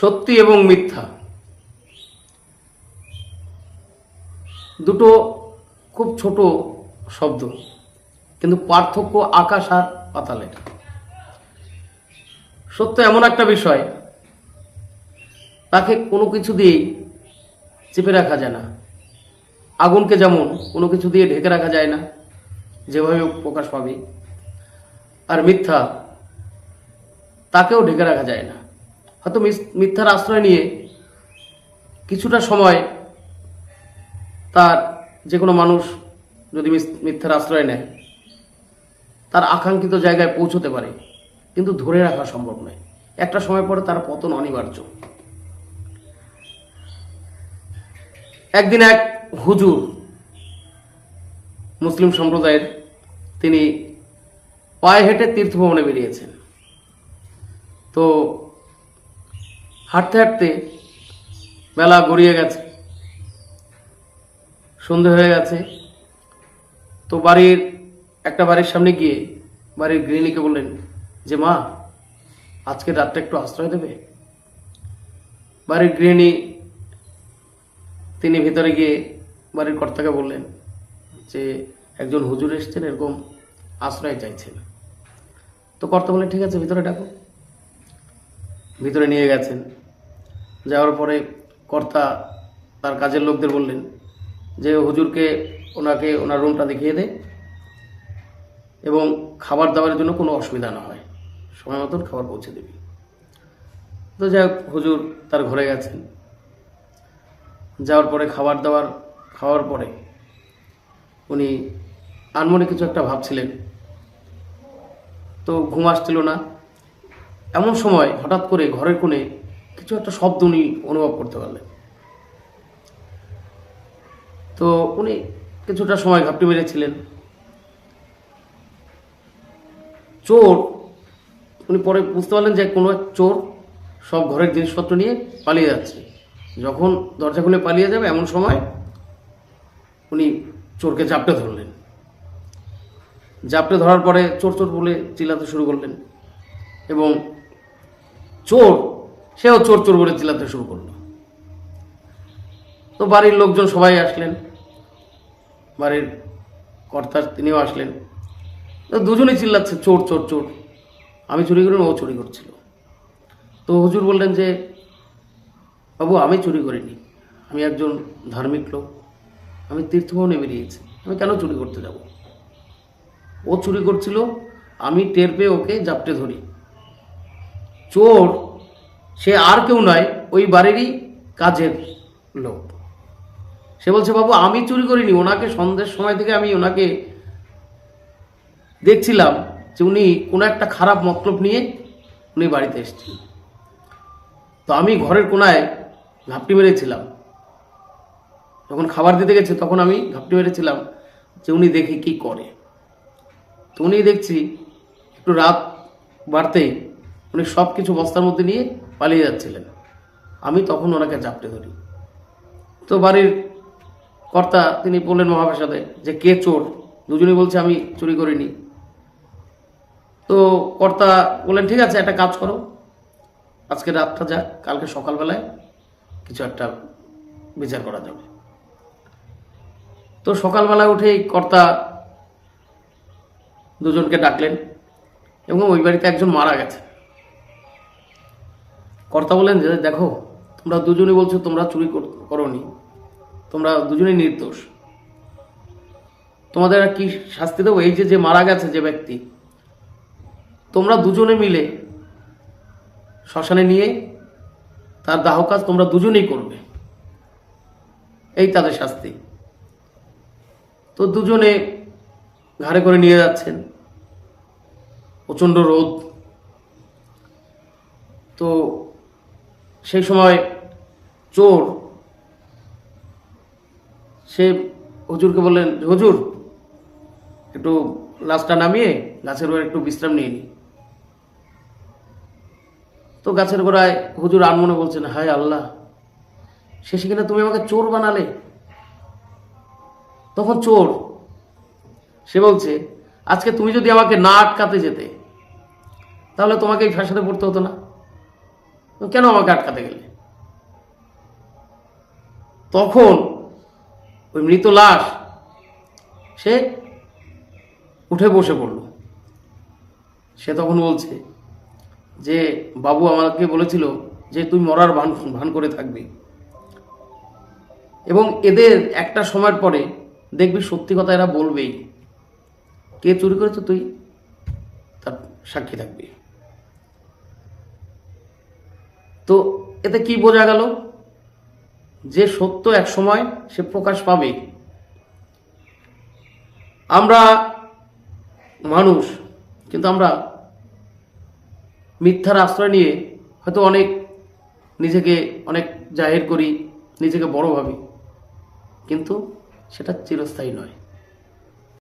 সত্যি এবং মিথ্যা। দুটো খুব ছোট শব্দ, কিন্তু পার্থক্য আকাশ আর পাতালের সত্য এমন একটা বিষয়, তাকে কোনো কিছু দিয়েই চেপে রাখা যায় না। আগুনকে যেমন কোনো কিছু দিয়ে ঢেকে রাখা যায় না, যেভাবে প্রকাশ পাবে, আর মিথ্যা তাকেও ঢেকে রাখা যায় না। হয়তো মিথ্যার আশ্রয় নিয়ে কিছুটা সময় তার যে কোনো মানুষ যদি মিথ্যার আশ্রয় নেয়, তার আকাঙ্ক্ষিত জায়গায় পৌঁছতে পারে। কিন্তু ধরে রাখা সম্ভব নয়। একটা সময় পরে তার পতন অনিবার্য। একদিন এক হুজুর মুসলিম সম্প্রদায়ের তিনি পায়ে হেঁটে তীর্থভ্রমণে বেরিয়েছেন। তো হাঁটতে হাঁটতে বেলা গড়িয়ে গেছে। সন্ধে হয়ে গেছে। তো বাড়ির, একটা বাড়ির সামনে গিয়ে বাড়ির গৃহিণীকে বললেন, যে মা, আজকে রাতটা একটু আশ্রয় দেবে? বাড়ির গৃহিণী তিনি ভিতরে গিয়ে বাড়ির কর্তাকে বললেন, যে একজন হুজুর এসছেন, এরকম আশ্রয় চাইছেন। তো কর্তা বললেন, ঠিক আছে, ভিতরে ডাকো। ভিতরে নিয়ে গেছেন। যাওয়ার পরে কর্তা তার কাজের লোকদের বললেন যে, হুজুরকে ওনাকে ওনার রুমটা দেখিয়ে দে এবং খাবার দাবারের জন্য কোনো অসুবিধা না হয়। সময় মতন খাবার পৌঁছে দেবে। তো যাই হোক, হুজুর তার ঘরে গেছেন। যাওয়ার পরে খাবার দাবার খাওয়ার পরে উনি আনমনে কিছু একটা ভাবছিলেন। তো ঘুম আসছিল না। এমন সময় হঠাৎ করে ঘরের কোণে কিছু একটা শব্দ উনি অনুভব করতে পারলেন। তো উনি কিছুটা সময় ঘাপটি মেরেছিলেন। চোর, উনি পরে বুঝতে পারলেন যে কোনো এক চোর সব ঘরের জিনিসপত্র নিয়ে পালিয়ে যাচ্ছে। যখন দরজা খুলে পালিয়ে যাবে এমন সময় উনি চোরকে জাপটে ধরলেন। জাপটে ধরার পরে চোর চোর বলে চিল্লাতে শুরু করলেন এবং চোর, সেও চোর চোর বলে চিল্লাতে শুরু করল। তো বাড়ির লোকজন সবাই আসলেন। বাড়ির কর্তা তিনিও আসলেন। তো দুজনেই চিল্লাচ্ছে, চোর চোর চোর। আমি চুরি করি ও চুরি করছিল। তো হুজুর বললেন যে, বাবু, আমি চুরি করিনি। আমি একজন ধার্মিক লোক। আমি তীর্থভবনে বেরিয়েছি। আমি কেন চুরি করতে যাব? ও চুরি করছিল, আমি টের পেয়ে ওকে জাপটে ধরি। চোর, সে আর কেউ নয়, ওই বাড়িরই কাজের লোক। সে বলছে, বাবু, আমি চুরি করিনি। ওনাকে সন্ধ্যের সময় থেকে আমি ওনাকে দেখছিলাম যে উনি কোনো একটা খারাপ মতলব নিয়ে উনি বাড়িতে এসেছেন তো আমি ঘরের কোনায় ঘাপটি মেরেছিলাম। যখন খাবার দিতে গেছে, তখন আমি ঘাপটি মেরেছিলাম যে উনি দেখি কি করে। তো উনি দেখছি, একটু রাত বাড়তেই উনি সব কিছু বস্তার মধ্যে নিয়ে পালিয়ে যাচ্ছিলেন। আমি তখন ওনাকে চাপটে ধরি। তো বাড়ির কর্তা তিনি বললেন মহাপ্রসাদে যে, কে চোর? দুজনেই বলছে আমি চুরি করিনি। তো কর্তা বললেন, ঠিক আছে, একটা কাজ করো। আজকে রাতটা যাক, কালকে সকালবেলায় কিছু একটা বিচার করা যাবে। তো সকালবেলায় উঠেই কর্তা দুজনকে ডাকলেন এবং ওই বাড়িতে একজন মারা গেছে কর্তা বললেন যে, দেখো, তোমরা দুজনেই বলছো তোমরা চুরি কর- করোনি। তোমরা দুজনেই নির্দোষ। তোমাদের আর কি শাস্তি দেবো? এই যে যে মারা গেছে যে ব্যক্তি, তোমরা দুজনে মিলে শ্মশানে নিয়ে তার দাহ কাজ তোমরা দুজনেই করবে। এই তাদের শাস্তি। তো দুজনে ঘাড়ে করে নিয়ে যাচ্ছেন। প্রচণ্ড রোদ। তো সেই সময় চোর, সে হুজুরকে বললেন, হুজুর, একটু লাশটা নামিয়ে গাছের গোড়ায় একটু বিশ্রাম নিয়ে নি। তো গাছের গোড়ায় হুজুর আনমনে বলছেন, হায় আল্লাহ, শেষে কিনা তুমি আমাকে চোর বানালে? তখন চোর, সে বলছে, আজকে তুমি যদি আমাকে না আটকাতে যেতে, তাহলে তোমাকে এই ফ্যাশনে পড়তে হতো না? কেন আমাকে আটকাতে গেলে? তখন ওই মৃত লাশ সে উঠে বসে পড়ল। সে তখন বলছে যে, বাবু আমাকে বলেছিল যে তুই মরার ভান ভান করে থাকবি। এবং এদের একটা সময়ের পরে দেখবি সত্যি কথা এরা বলবেই। কে চুরি করেছে তুই? তার সাক্ষী থাকবি। তো এতে কি বোঝা গেল? যে সত্য এক সময় সে প্রকাশ পাবে। আমরা মানুষ, কিন্তু আমরা মিথ্যার আশ্রয় নিয়ে হয়তো অনেক নিজেকে অনেক জাহির করি, নিজেকে বড় ভাবি। কিন্তু সেটা চিরস্থায়ী নয়।